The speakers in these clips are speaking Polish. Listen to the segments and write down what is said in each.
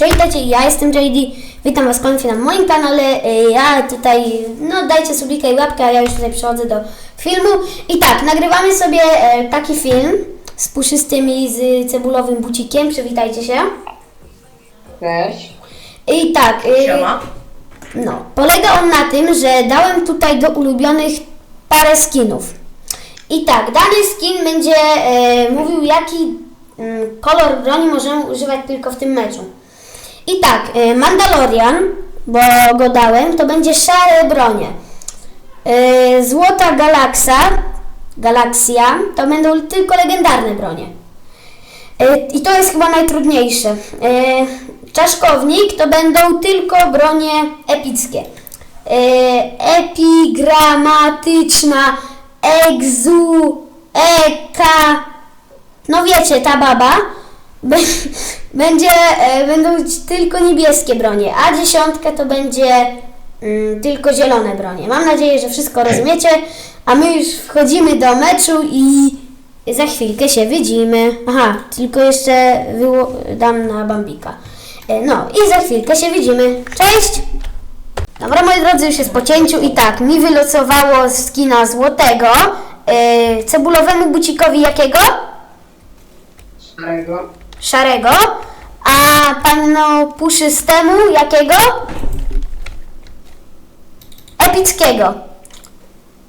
Cześć, witajcie, ja jestem JD, witam was ponownie na moim kanale, E, ja tutaj, no dajcie subikę i łapkę, a ja już tutaj przechodzę do filmu. I tak, nagrywamy sobie e, taki film z puszystym i z cebulowym bucikiem, przywitajcie się. Cześć. I tak, e, Siema. no, polega on na tym, że dałem tutaj do ulubionych parę skinów. I tak, dany skin będzie e, mówił, jaki mm, kolor broni możemy używać tylko w tym meczu. I tak, e, Mandalorian, bo go dałem, to będzie szare bronie. E, Złota Galaksa, Galaksja, to będą tylko legendarne bronie. E, I to jest chyba najtrudniejsze. Czaszkownik to będą tylko bronie epickie. Epigramatyczna, egzu, eka, no wiecie, ta baba. Bę- Będzie, e, będą tylko niebieskie bronie, a dziesiątka to będzie mm, tylko zielone bronie. Mam nadzieję, że wszystko rozumiecie, a my już wchodzimy do meczu i za chwilkę się widzimy. Aha, tylko jeszcze wyło- dam na Bambika. E, No i za chwilkę się widzimy. Cześć! Dobra, moi drodzy, już jest po cięciu i tak, mi wylosowało skina złotego, e, cebulowemu bucikowi jakiego? Szarego. Szarego, a panu puszystemu jakiego? Epickiego.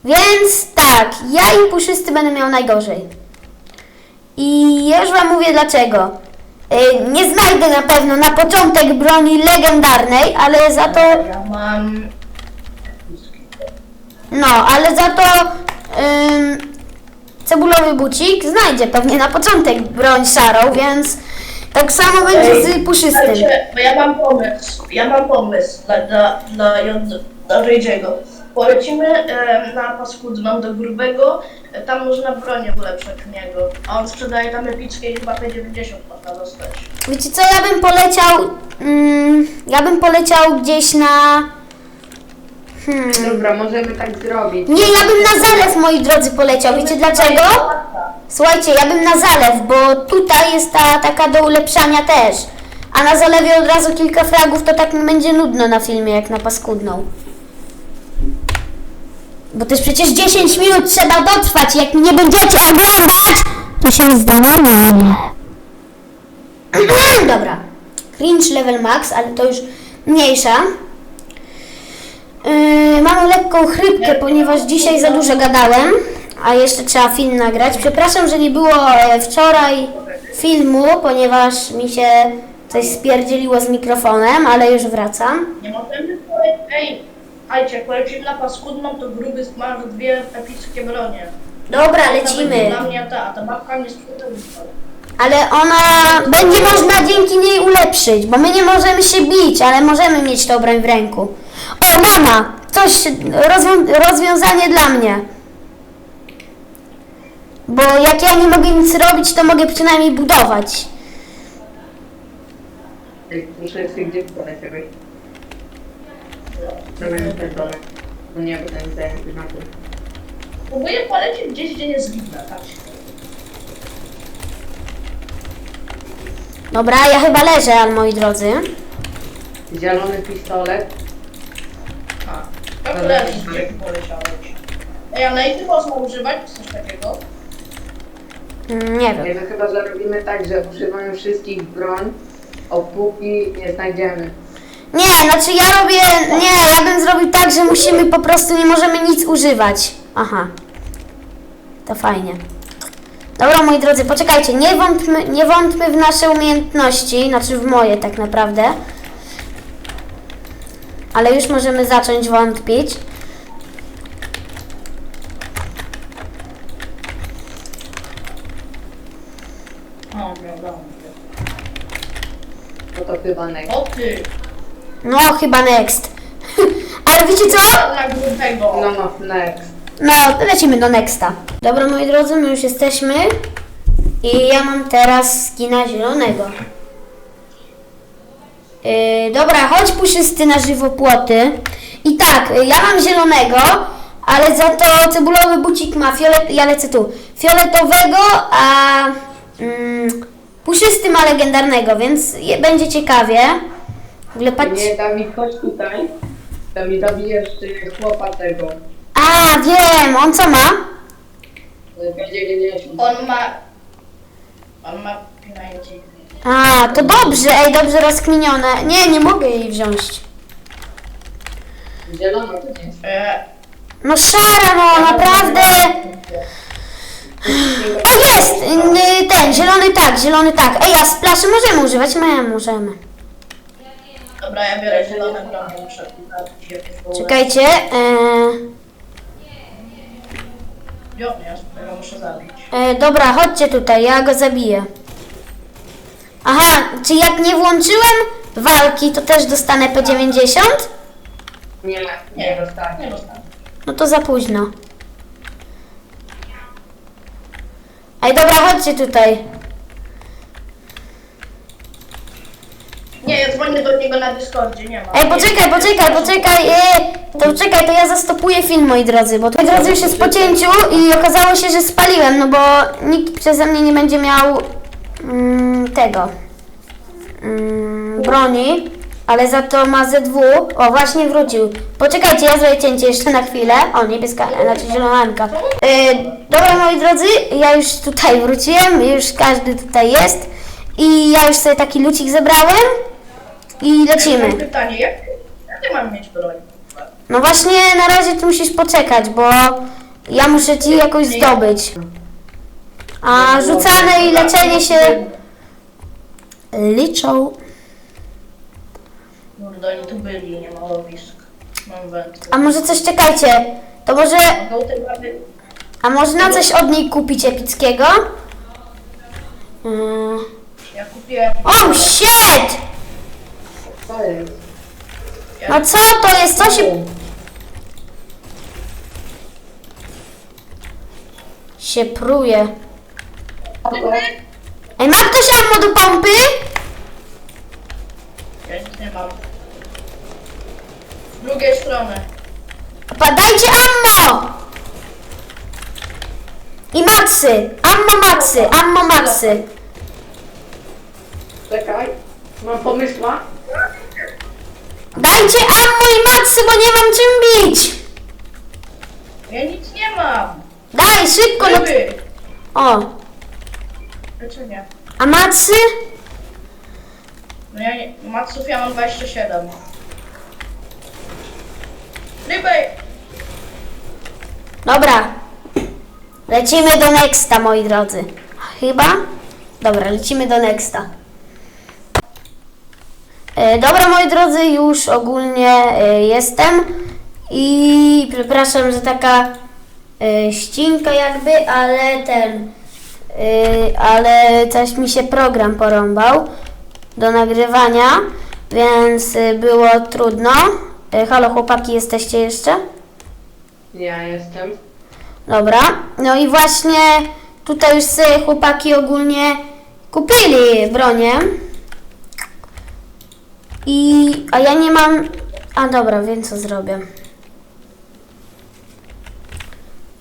Więc tak, ja i puszysty będę miał najgorzej. I już wam mówię dlaczego. E, Nie znajdę na pewno na początek broni legendarnej, ale za to Ja mam... No, ale za to ym, cebulowy bucik znajdzie pewnie na początek broń szarą, więc tak samo będzie z puszystym. Słuchajcie, bo ja mam pomysł. Ja mam pomysł dla, dla, dla, Jod- dla Rydziego. Polecimy e, na paskudną do grubego, e, tam można bronię ulepszać u niego. A on sprzedaje tam epickie i chyba P90 można dostać. Wiecie co, ja bym poleciał, mm, ja bym poleciał gdzieś na... Hmm. Dobra, możemy tak zrobić. Nie, ja bym na zalew, moi drodzy, poleciał. Wiecie dlaczego? Słuchajcie, ja bym na zalew, bo tutaj jest ta taka do ulepszania też. A na zalewie od razu kilka fragów, to tak mi będzie nudno na filmie, jak na paskudną. Bo też przecież 10 minut trzeba dotrwać, jak nie będziecie oglądać, to się zdanamy. Dobra. Cringe level max, ale to już mniejsza. Yy, mam lekką chrypkę, ponieważ dzisiaj za dużo gadałem, a jeszcze trzeba film nagrać. Przepraszam, że nie było e, wczoraj filmu, ponieważ mi się coś spierdzieliło z mikrofonem, ale już wracam. Nie możemy polecić... Ej, słuchajcie, jak polecimy na paskudną, to gruby ma dwie epickie bronie. Dobra, lecimy. Dla mnie ta, a ta babka sprzedała. Ale ona będzie można dzięki niej ulepszyć, bo my nie możemy się bić, ale możemy mieć tą broń w ręku. O, mama! Coś, rozwią- rozwiązanie dla mnie. Bo jak ja nie mogę nic robić, to mogę przynajmniej budować. Muszę jeszcze gdzie poleciałeś. Zrobimy ten domek. No nie, bo ten na tym. Próbuję polecieć gdzieś, gdzie nie zginę, tak. Dobra, ja chyba leżę, ale moi drodzy. Zielony pistolet. A, jak leżysz, gdzie ty poleciałeś? Ej, a na inny można używać coś takiego? Nie Nie wiem. to chyba zrobimy tak, że używamy wszystkich broń, opóki nie znajdziemy. Nie, znaczy ja robię. Nie, ja bym zrobił tak, że musimy po prostu nie możemy nic używać. Aha. To fajnie. Dobra, moi drodzy, poczekajcie, nie wątpmy, nie wątpmy w nasze umiejętności, znaczy w moje tak naprawdę. Ale już możemy zacząć wątpić. No to chyba next. O ty! No, chyba next. Ale wiecie co? No no, next. No, lecimy do nexta. Dobra, moi drodzy, my już jesteśmy. I ja mam teraz skina zielonego. Yy, dobra, chodź puszysty na żywopłoty. I tak, ja mam zielonego, ale za to cebulowy bucik ma fiolet... Ja lecę tu. Fioletowego, a... Mm, Puszysty ma legendarnego, więc je, będzie ciekawie. W ogóle patrz... Nie, Dawid, chodź tutaj. Dawid, zabijesz y, chłopa tego. A, wiem, on co ma? y, P90. On ma... On ma 90. A, to dobrze, ej, dobrze rozkminione. Nie, nie mogę jej wziąć. Zielona to nie jest. E, No szara, no, naprawdę. O, jest! y, Ten, zielony tak, zielony tak. Ej, a splaszy możemy używać? My możemy. dobra, ja biorę zielone muszę Czekajcie. E, Gdzie on jest? Ja go muszę zabić. e, dobra, chodźcie tutaj, ja go zabiję. Aha, czy jak nie włączyłem walki, to też dostanę P90? Nie, nie Nie dostanie. Nie dostanę. No to za późno. Ej, dobra, chodźcie tutaj. Nie, ja dzwonię do niego na Discordzie, nie ma. Ej, poczekaj, poczekaj, poczekaj. E, to czekaj, to ja zastopuję film, moi drodzy, bo moi drodzy już jest po cięciu i okazało się, że spaliłem, no bo nikt przeze mnie nie będzie miał mm, tego mm, broni, ale za to ma ZW. O, właśnie wrócił. Poczekajcie, ja zrobię cięcie jeszcze na chwilę. O, niebieska, znaczy zielonanka. E, dobra, moi drodzy, ja już tutaj wróciłem, już każdy tutaj jest i ja już sobie taki lucik zebrałem i Mam lecimy. pytanie, jak, jak ty mam mieć broń? No właśnie na razie ty musisz poczekać, bo ja muszę ci jakoś zdobyć. A rzucane i leczenie się liczą. Kurde, oni tu byli, nie ma. Mam wędkę. A może coś czekajcie. To może. Mogą te baby... A można coś od niej kupić epickiego? Mm. Ja kupiłem... Oh shit! To jest. No co to jest? Co się. się pruje? Ej, ma ktoś ammo do Podajcie ammo! I maksy! Ammo maksy! Ammo maksy! Czekaj. Mam pomysła? Dajcie ammo i maksy, bo nie mam czym bić! Ja nic nie mam. Daj, szybko! No... O! Leczenie. A maksy? No ja nie... Matsów ja mam 27. Ryby! Dobra. Lecimy do Nexta, moi drodzy. Chyba? Dobra, lecimy do Nexta. E, dobra, moi drodzy, już ogólnie e, jestem. I przepraszam, że taka e, ścinka jakby, ale ten... e, ale coś mi się program porąbał do nagrywania, więc e, było trudno. E, halo chłopaki, jesteście jeszcze? Ja jestem. Dobra, no i właśnie tutaj już sobie chłopaki ogólnie kupili bronię. I, a ja nie mam, a dobra, wiem co zrobię.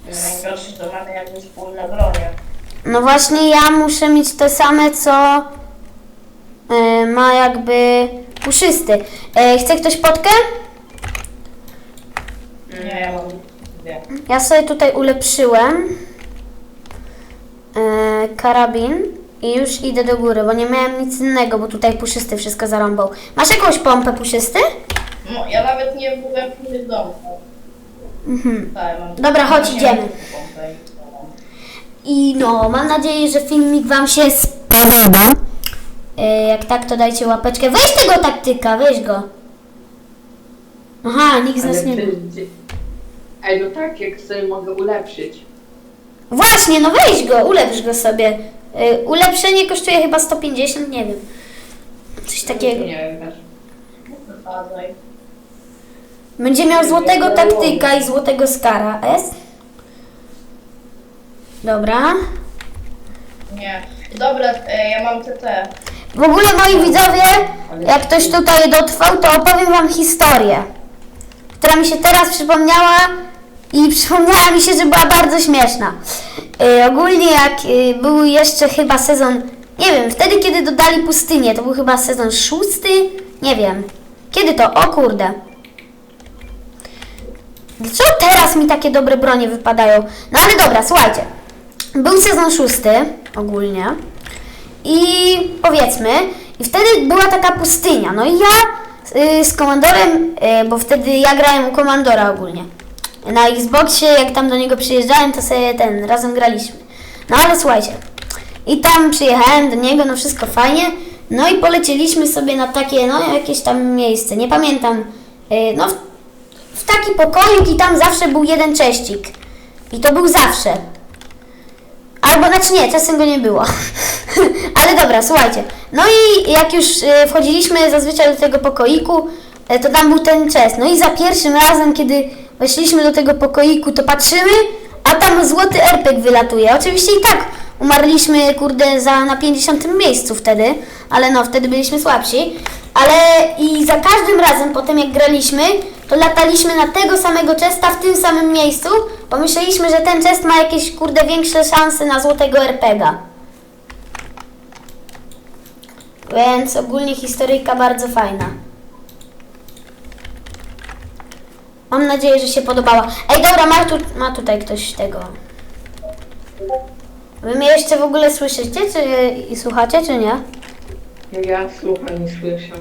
Najgorsze to mamy jakieś wspólne bronie. No właśnie ja muszę mieć te same, co y, ma jakby puszysty. Y, chce ktoś potkę? Nie, ja mam. Ja sobie tutaj ulepszyłem e, karabin i już idę do góry, bo nie miałem nic innego, bo tutaj puszysty wszystko zarąbał. Masz jakąś pompę puszysty? No, ja nawet nie byłem w innych domach. Mhm. Tak, Dobra, chodź, idziemy. i no, mam nadzieję, że filmik Wam się spodoba. E, jak tak, to dajcie łapeczkę. Weź tego taktyka, weź go. Aha, nikt z nas nie... ty... Ej, no tak, jak sobie mogę ulepszyć. Właśnie, no weź go, ulepsz go sobie. E, ulepszenie kosztuje chyba 150, nie wiem. Coś takiego. Nie wiem też. Nie wypadaj. Będzie miał złotego taktyka i złotego skara. S? Dobra. Nie. Dobra, e, ja mam TT. W ogóle moi widzowie, jak ktoś tutaj dotrwał, to opowiem wam historię, która mi się teraz przypomniała i przypomniała mi się, że była bardzo śmieszna. Yy, ogólnie jak yy, był jeszcze chyba sezon Nie wiem, wtedy kiedy dodali pustynię, to był chyba sezon szósty? Nie wiem. Kiedy to? O kurde. Dlaczego teraz mi takie dobre bronie wypadają? No ale dobra, słuchajcie. Był sezon szósty ogólnie. I powiedzmy, i wtedy była taka pustynia. No i ja y, z komandorem, y, bo wtedy ja grałem u komandora ogólnie. Na Xboxie, jak tam do niego przyjeżdżałem, to sobie ten, razem graliśmy. No ale słuchajcie, i tam przyjechałem do niego, no wszystko fajnie. No i polecieliśmy sobie na takie, no jakieś tam miejsce, nie pamiętam. y, No w, w taki pokoik i tam zawsze był jeden cześcik. I to był zawsze. Albo, znaczy nie, czasem go nie było. Ale dobra, słuchajcie. No i jak już e, wchodziliśmy zazwyczaj do tego pokoiku, e, to tam był ten chest. No i za pierwszym razem, kiedy weszliśmy do tego pokoiku, to patrzymy, a tam złoty RPG wylatuje. Oczywiście i tak umarliśmy, kurde, za, na 50 miejscu wtedy, ale no, wtedy byliśmy słabsi. Ale i za każdym razem potem jak graliśmy, to lataliśmy na tego samego chesta w tym samym miejscu, bo myśleliśmy, że ten chest ma jakieś, kurde, większe szanse na złotego RPGa. Więc ogólnie historyjka bardzo fajna. Mam nadzieję, że się podobała. Ej, dobra, ma, tu, ma tutaj ktoś tego. Wy mnie jeszcze w ogóle słyszycie, czy i słuchacie, czy nie? Ja słucham, nie słyszę.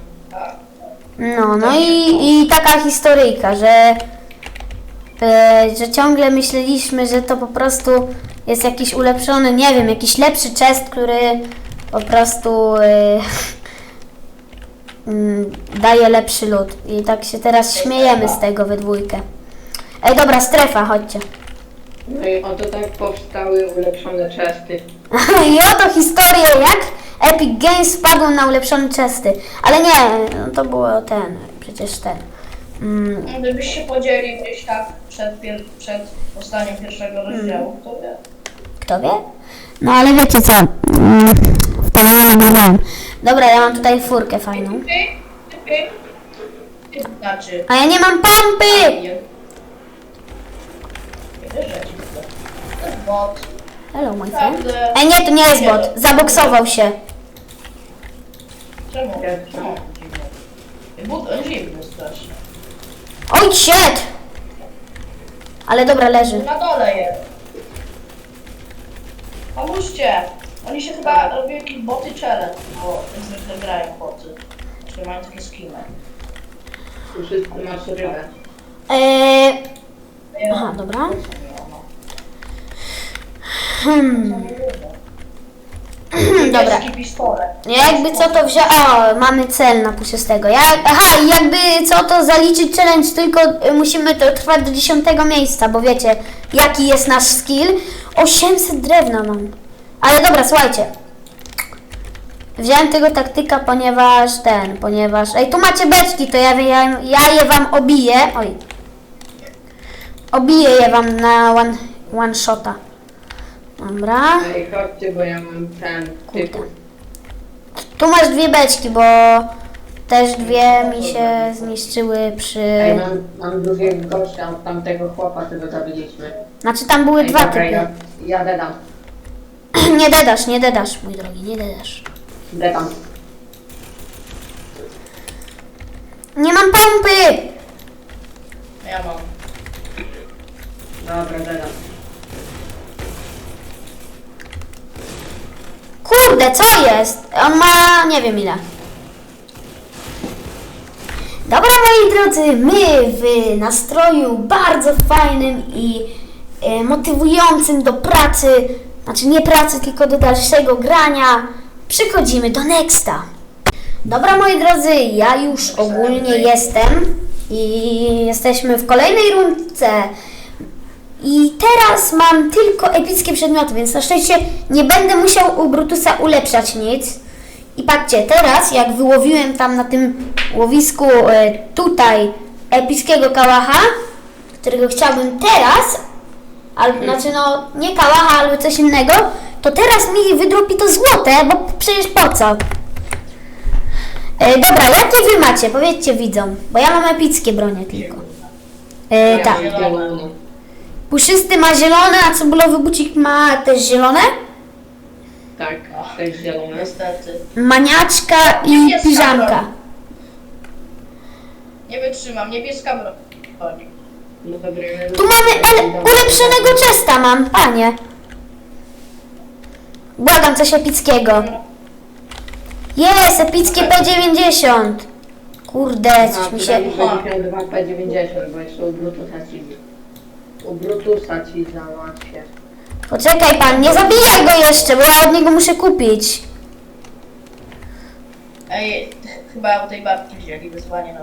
No, no i, i taka historyjka, że, e, że ciągle myśleliśmy, że to po prostu jest jakiś ulepszony, nie wiem, jakiś lepszy chest, który po prostu e, daje lepszy lód. I tak się teraz śmiejemy z tego we dwójkę. Ej, dobra, strefa, chodźcie. No i oto tak powstały ulepszone chesty. I oto historia, jak Epic Games wpadł na ulepszone chesty. Ale nie, no to było ten, przecież ten. Mm, Gdybyś się podzielił gdzieś tak przed, pier- przed powstaniem pierwszego rozdziału, to wie. Kto wie? No ale wiecie co? Mm, Dobra, ja mam tutaj furkę fajną. Znaczy, A ja nie mam pompy! bot. Hello, my friend. Ej, nie, to nie jest bot. Zaboksował się. Czemu? But on strasznie. Oj, shit! Ale dobra, leży. Na dole jest. Pomóżcie! Oni się chyba robią jakieś boty challenge, bo jak zwykle grają boty. Czyli mają takie skiny. Tu wszystko masz rybę. Eee, aha, dobra. Hmm, dobra. Pistolet. Ja jakby co to wziął. O, mamy cel na puszystego. Ja, aha, i jakby co to zaliczyć challenge, tylko y, musimy to trwać do 10 miejsca, bo wiecie, jaki jest nasz skill. 800 drewna mam. Ale dobra, słuchajcie. Wziąłem tego taktyka, ponieważ ten, ponieważ. Ej, tu macie beczki, to ja, ja, ja je wam obiję. Oj. Obiję je wam na one, one shota. Dobra. Ej, chodźcie, bo ja mam ten typ. Tu masz dwie beczki, bo też dwie mi się zniszczyły przy... Ej, mam, mam drugiego gościa tamtego chłopa, którego zabiliśmy. Znaczy tam były Ej, dwa dobra, ja, typy. ja dedam. Nie dedasz, nie dedasz, mój drogi, nie dedasz. Dedam. Nie mam pompy! Ja mam. Dobra, dedam. Kurde, co jest? On ma nie wiem ile. Dobra, moi drodzy, my w nastroju bardzo fajnym i e, motywującym do pracy, znaczy nie pracy, tylko do dalszego grania, przychodzimy do Nexta. Dobra, moi drodzy, ja już ogólnie jestem i jesteśmy w kolejnej rundce. I teraz mam tylko epickie przedmioty, więc na szczęście nie będę musiał u Brutusa ulepszać nic. I patrzcie, teraz jak wyłowiłem tam na tym łowisku e, tutaj epickiego kałacha, którego chciałbym teraz, albo znaczy no nie kałacha, albo coś innego, to teraz mi wydropi to złote, bo przecież po co? E, dobra, jakie wy macie? Powiedzcie widzom, bo ja mam epickie bronie tylko. E, tak. Puszysty ma zielone, a cebulowy bucik ma też zielone? Tak. Jest zielone. Niestety. Maniaczka i Niebieska piżamka. broń. Nie wytrzymam, niebieska broń. No dobra. Tu mamy ele- ulepszonego chesta mam, panie. Błagam coś epickiego. Jest, epickie P90. Kurde, coś mi się... Będziesz miał 2 P90, bo jeszcze u Brutusa ci... U Brutusa ci załatwię. Poczekaj pan, nie zabijaj go jeszcze, bo ja od niego muszę kupić. Ej, chyba u tej babci wzięli wyzwanie na.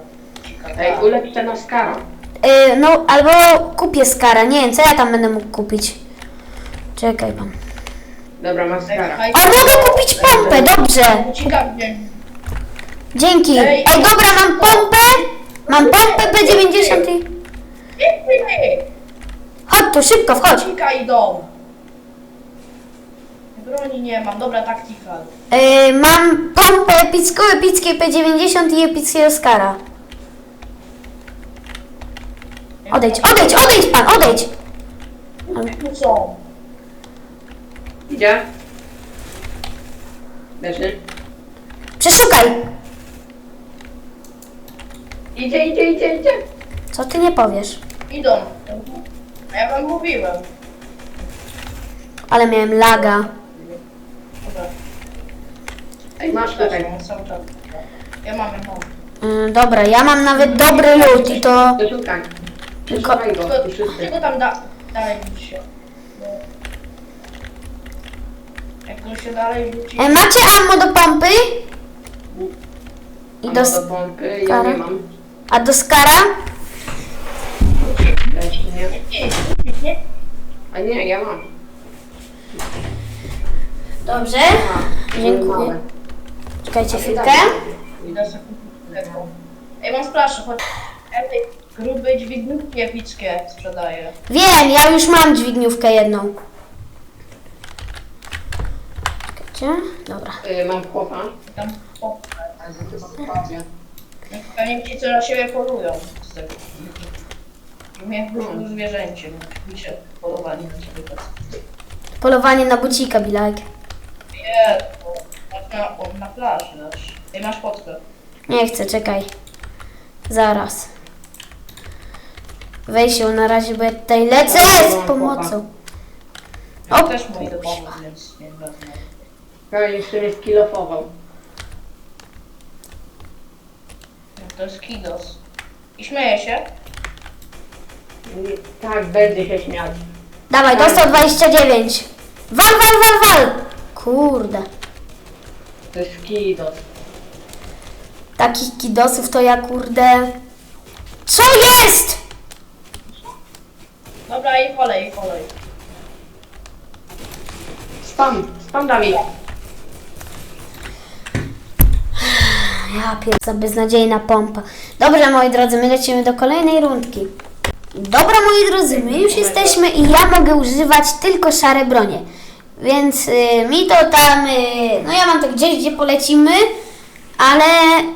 Ej, ulepsz ten Oscara. Yy, no, albo kupię skara, nie wiem, co ja tam będę mógł kupić. Czekaj pan. Dobra, maskara. Ej, A mogę kupić pompę, dobrze. Dzięki. Ej. Dobra, mam pompę. Mam pompę P90 i... Chodź tu, szybko, wchodź. Dzika idą. Broni nie mam, dobra taktika. Yy, mam pompę epicką, epickie P90 i epickie Oscara. Odejdź, odejdź, odejdź pan, odejdź. Tu są. Idzie? Leży? Przeszukaj. Idzie, idzie, idzie, idzie. Co ty nie powiesz? Idą. A ja wam mówiłem. Ale miałem laga. Dobra. Ej, masz czas. Ja mam, ja mam. Yy, dobra, ja mam nawet dobry loot i to... Przeszukaj go, Tylko, wszyscy. tylko tam da, dalej rzuć się. Bo... Jak go się dalej rzuci... E, macie ammo do pompy? I do... do pompy, ja Skara? nie mam. A do skara? Też nie. Nie? A nie, ja mam. Dobrze. A, Dziękuję. Czekajcie chwilkę. Idę sobie kupić lekką. Ej, mam splaszę, chodź. Ja tej grubej dźwignówki epickie sprzedaję. Wiem, ja już mam dźwigniówkę jedną. Czekajcie. Dobra. Y, Mam chłopa. Tam o, Ale to chyba chłopie. pewnie ci co na siebie polują z tego. Mnie już zwierzęciem. Mi się polowanie na ciebie tak. Polowanie na bucika, Bilek. Nie, bo na, on na plaży dasz. Ej, masz potkę. Nie chcę, czekaj. Zaraz. Weź ją na razie, bo ja tutaj lecę z pomocą. Ja O, też idę pomóc, więc nie wezmę. Skilofował. No, To jest kidos. I śmieje się. Nie- Tak, będzie się śmiać. Dawaj, dostał 29. Wal, wal, wal, wal! Kurde. To jest kidos. Takich kidosów to ja kurde... Co jest? Kolej, i kolej. Spam, spam Dawid. Ja pierwsza beznadziejna pompa. Dobrze, moi drodzy, my lecimy do kolejnej rundki. Dobra, moi drodzy, my już jesteśmy i ja mogę używać tylko szare bronie. Więc y, mi to tam, y, no ja mam to gdzieś, gdzie polecimy, ale...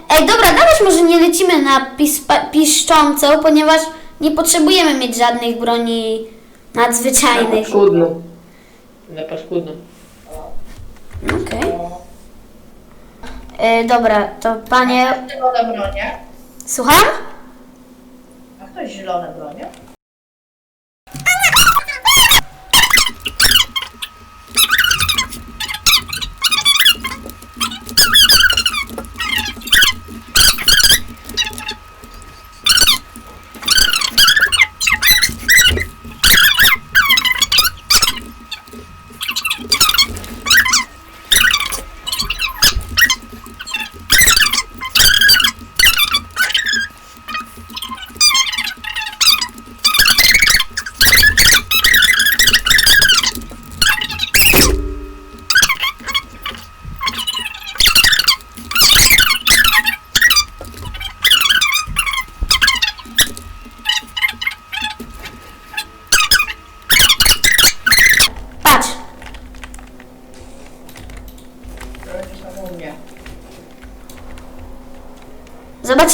Ej, dobra, dawać może nie lecimy na pispa, piszczącą, ponieważ nie potrzebujemy mieć żadnych broni nadzwyczajnych. Paskudną. Na paskudną. Okej. Y, Dobra, to panie... Zielone bronie. Słucham? A ktoś zielone bronie?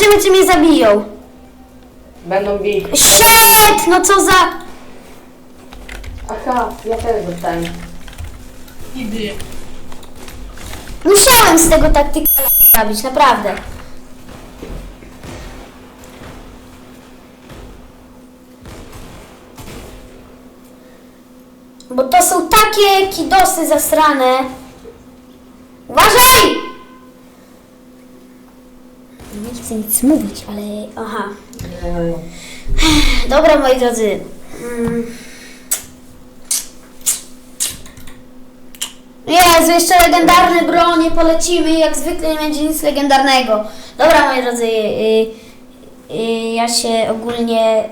Zobaczymy, czy mnie zabiją. Będą bić. Shit! No co za... Aha, ja też dostałem. Idy. Musiałem z tego taktyka robić, naprawdę. Bo to są takie kidosy zasrane. Uważaj! Nie chcę nic mówić, ale... Aha. Dobra, moi drodzy. Mm. Jezu, jeszcze legendarne bronie polecimy jak zwykle nie będzie nic legendarnego. Dobra, moi drodzy, y, y, ja się ogólnie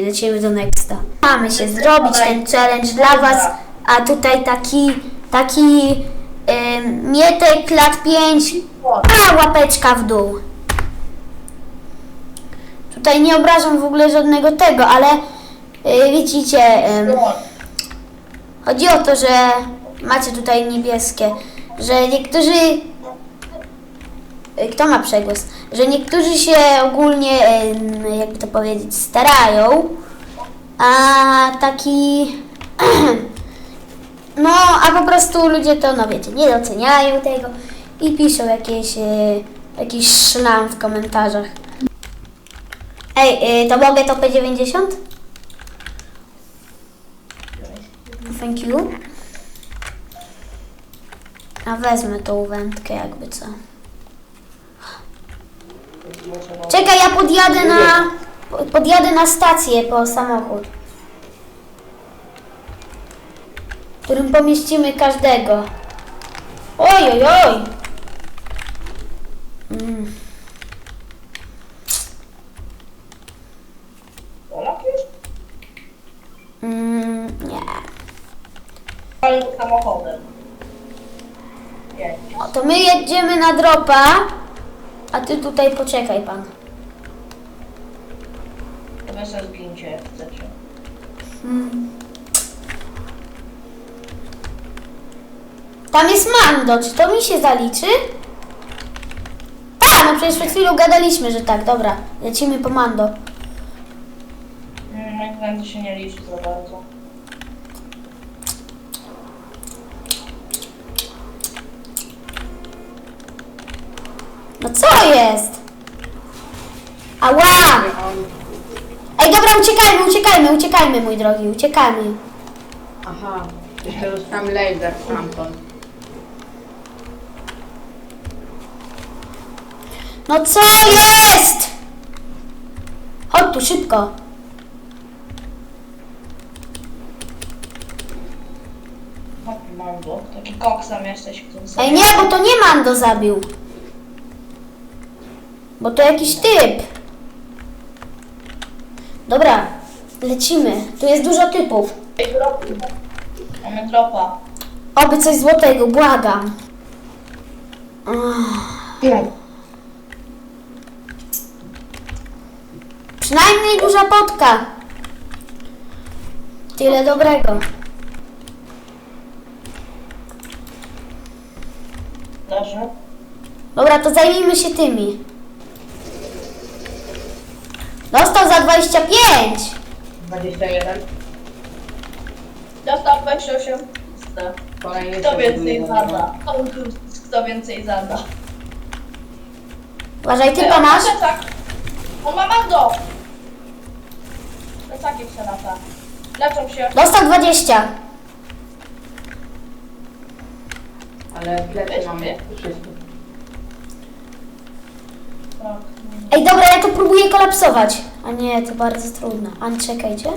y, lecimy do Nexta. Mamy się zrobić ten challenge dla Was, a tutaj taki, taki y, Mietek lat 5, a łapeczka w dół. Tutaj nie obrażam w ogóle żadnego tego, ale y, widzicie, ym, chodzi o to, że macie tutaj niebieskie, że niektórzy, y, kto ma przegłos, że niektórzy się ogólnie, ym, jakby to powiedzieć, starają, a taki, no, a po prostu ludzie to, no wiecie, nie doceniają tego i piszą jakieś, y, jakiś szlam w komentarzach. Ej, y, to mogę to P90? Thank you. A wezmę tą wędkę jakby co. Czekaj, ja podjadę na... po- Podjadę na stację po samochód. W którym pomieścimy każdego. Oj, oj, oj. Mm. Mm, nie. Ale samochodem. Jedź. O, to my jedziemy na dropa, a ty tutaj poczekaj pan. To wy sobie zgincie, jak chcecie. Tam jest Mando, czy to mi się zaliczy? Tak, no przecież przed chwilą gadaliśmy, że tak, dobra, lecimy po Mando. Mm, zdaniem to się nie liczy za bardzo. No co jest? Ała! Ej, dobra, uciekajmy, uciekajmy, uciekajmy, mój drogi, uciekajmy. Aha, jeszcze dostałem laser stamtąd. No co jest? Chodź tu, szybko. Mando. Taki koksam jesteś, który. Ej, nie, bo to nie Mando zabił. Bo to jakiś typ. Dobra, lecimy. Tu jest dużo typów. Mamy dropa. Oby coś złotego, błagam. Ach, Przynajmniej duża potka. Tyle dobrego. Leży. Dobra, to zajmijmy się tymi. Dostał za 25. 21. Dostał 28. Kolejny Kto więcej zada? Kto więcej zada? Uważaj, Ej, on ma masz. plecak. On ma mando! Plecakiem się lata. Leczą się. Dostał 20. Ale plecy mamy wszystko. Tak. Ej, dobra, ja to próbuję kolapsować. A nie, to bardzo trudno. A czekajcie.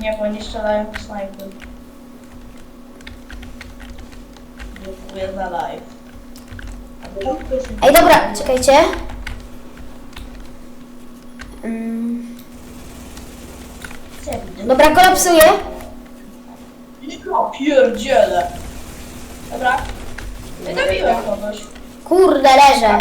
Nie, bo oni strzelają w snajpy. Dziękuję za live. A Ej, dobra, czekajcie. Mm, Dobra, kolapsuję. Ja pierdzielę. Dobra. Zabiłem kogoś. Kurde, leżę.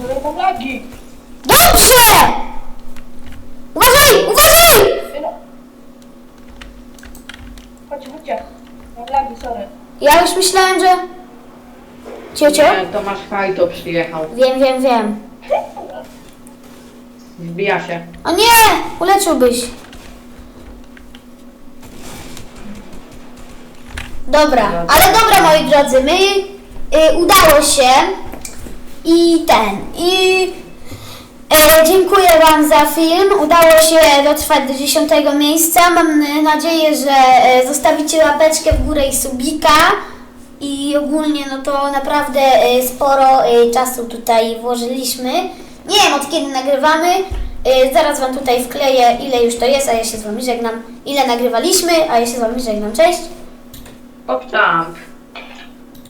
Może mam lagi. Dobrze! Uważaj, uważaj! Ej, no. Chodźcie, chodźcie. Mam lagi, sorry. Ja już myślałem, że... Ciocio? Nie, Tomasz Hajto przyjechał. Wiem, wiem, wiem. Wbija się. O nie! Uleczyłbyś. Dobra, ale dobra moi drodzy, my y, udało się i ten, i e, dziękuję Wam za film. Udało się dotrwać do dziesiątego miejsca. Mam nadzieję, że e, zostawicie łapeczkę w górę i subika. I ogólnie no to naprawdę e, sporo e, czasu tutaj włożyliśmy. Nie wiem od kiedy nagrywamy. Zaraz Wam tutaj wkleję ile już to jest, a ja się z Wami żegnam. Ile nagrywaliśmy, a ja się z Wami żegnam. Cześć! Pop jump.